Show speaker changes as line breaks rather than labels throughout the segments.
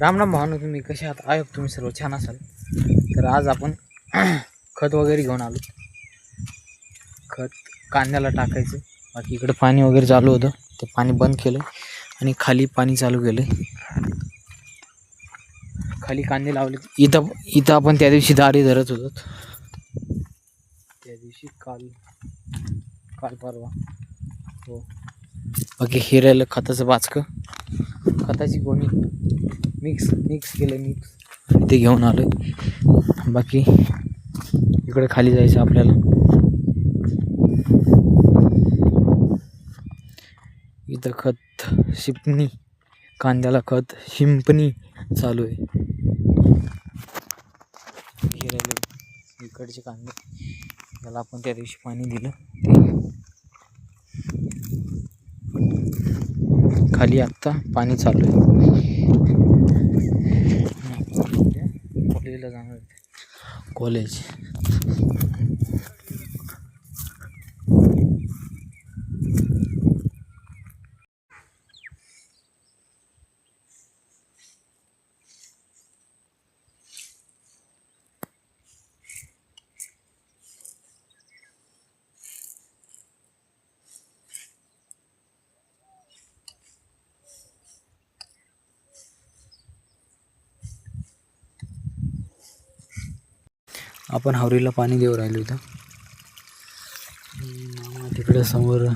राम राम तुम्ही कसे आहात? आयोग तुम्ही सर्व छान असाल. तर आज आपण खत वगैरे घेऊन आलो. खत कांद्याला टाकायचं. बाकी इकडं पाणी वगैरे चालू होतं. ते पाणी बंद केलं आणि खाली पाणी चालू केलं खाली कांदे लावले. इथं इथं आपण त्या दिवशी दारी धरत होतो. त्या दिवशी काल काल परवा. हो. बाकी हे खताचं बाचकं. खताची गोणी. मिक्स मिक्स केलं मिक्स ते घेऊन आलो बाकी इकडे खाली जायचं आपल्याला. इथं खत शिपणी कांद्याला खत शिंपणी चालू आहे. हे राहिले इकडचे कांदे. त्याला आपण त्या दिवशी पाणी दिलं. ते खाली आत्ता पाणी चालू आहे. कॉलेजला जाणार. कॉलेज. आपण हावरीला पाणी देऊ राहिलो इथं. मामा तिकडे समोर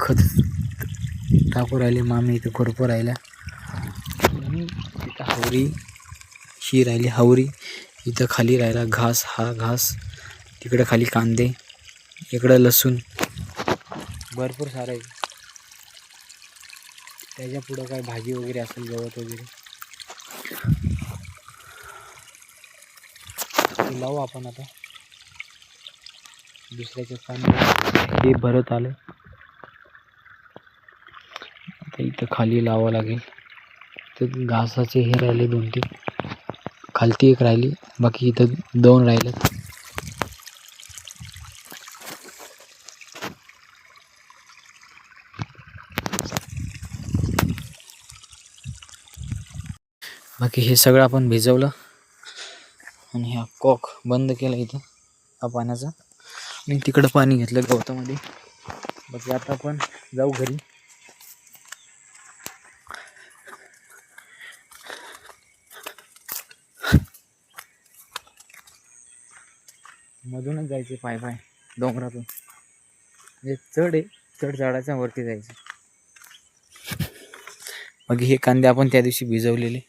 खत टाकू राहिले मामी इथं खुरपू राहिल्या. तिथं हावरी ही राहिली हावरी. इथं खाली राहिला घास हा घास. तिकडं खाली कांदे इकडं लसूण. भरपूर सारं आहे. त्याच्या पुढं काय भाजी वगैरे असेल गवत वगैरे ते लावू आपण आता. दुसऱ्याचे पाणी हे भरत आले. आता इथं खाली लावावं लागेल. तर घासाचे हे राहिले दोन तीन. खालती एक राहिली बाकी इथं दोन राहिलेत. बाकी हे सगळं आपण भिजवलं. आणि हा कॉक बंद केला इथं हा पाण्याचा. आणि तिकडं पाणी घेतलं गवतामध्ये. बाकी आता आपण जाऊ घरी. मधूनच जायचे पाय पाय डोंगरातून. म्हणजे चढ आहे चढ झाडाच्या वरती जायचं. मग हे कांदे आपण त्या दिवशी भिजवलेले.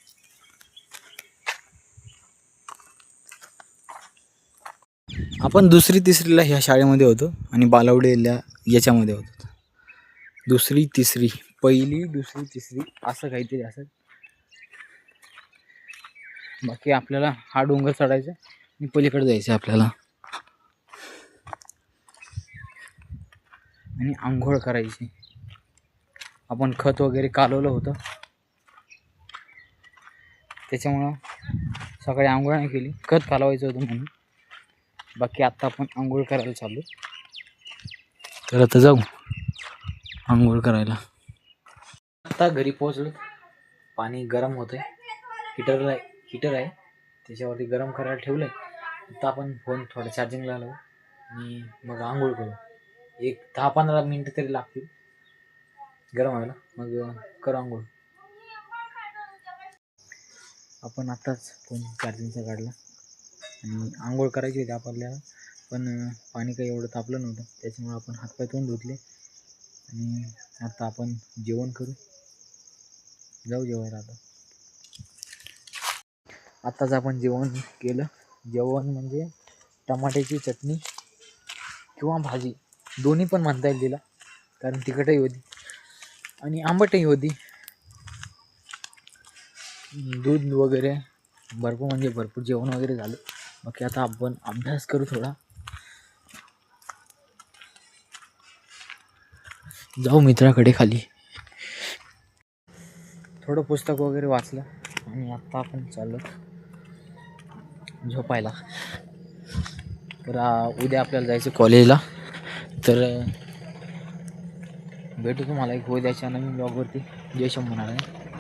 आपण दुसरी तिसरीला ह्या शाळेमध्ये होतो आणि बालावडेला याच्यामध्ये होतो. दुसरी तिसरी पहिली दुसरी तिसरी असं काहीतरी असं. बाकी आपल्याला हा डोंगर चढायचा आणि पलीकडे जायचं आपल्याला. आणि आंघोळ करायची. आपण खत वगैरे कालवलं होतं. त्याच्यामुळं सकाळी आंघोळ नाही केली. खत कालवायचं होतं म्हणून. बाकी आता आपण आंघोळ करायला चालू तर आता जाऊ. आंघोळ करायला. आता घरी पोहोचलो. पाणी गरम होतं आहे हिटरला हिटर आहे. त्याच्यावरती गरम करायला ठेवलं आहे आता आपण फोन थोडं चार्जिंगला लावू आणि मग आंघोळ करू. एक दहा पंधरा मिनटं तरी लागतील. गरम व्हायला. मग करू आंघोळ. आपण आत्ताच फोन चार्जिंगचा काढला. आणि आंघोळ करायची होती आपल्याला पण पाणी काही एवढं तापलं नव्हतं. त्याच्यामुळे आपण हातपाय तोंड धुतले. आणि आता आपण जेवण करू. जाऊ जेवायला आता. आत्ताच आपण जेवण केलं. जेवण म्हणजे टमाट्याची चटणी किंवा भाजी. दोन्ही पण म्हणता येईल तिला कारण तिखटही होती. आणि आंबटही होती. दूध वगैरे भरपूर म्हणजे भरपूर जेवण वगैरे झालं. बाकी आता आपण अभ्यास करू थोडा. जाऊ मित्राकडे खाली. थोडं पुस्तक वगैरे वाचलं आणि आत्ता आपण चाललो झोपायला. तर उद्या आपल्याला जायचं कॉलेजला. तर भेटू तुम्हाला एक उद्याच्या नवीन ब्लॉगवरती जय शंभू नारायण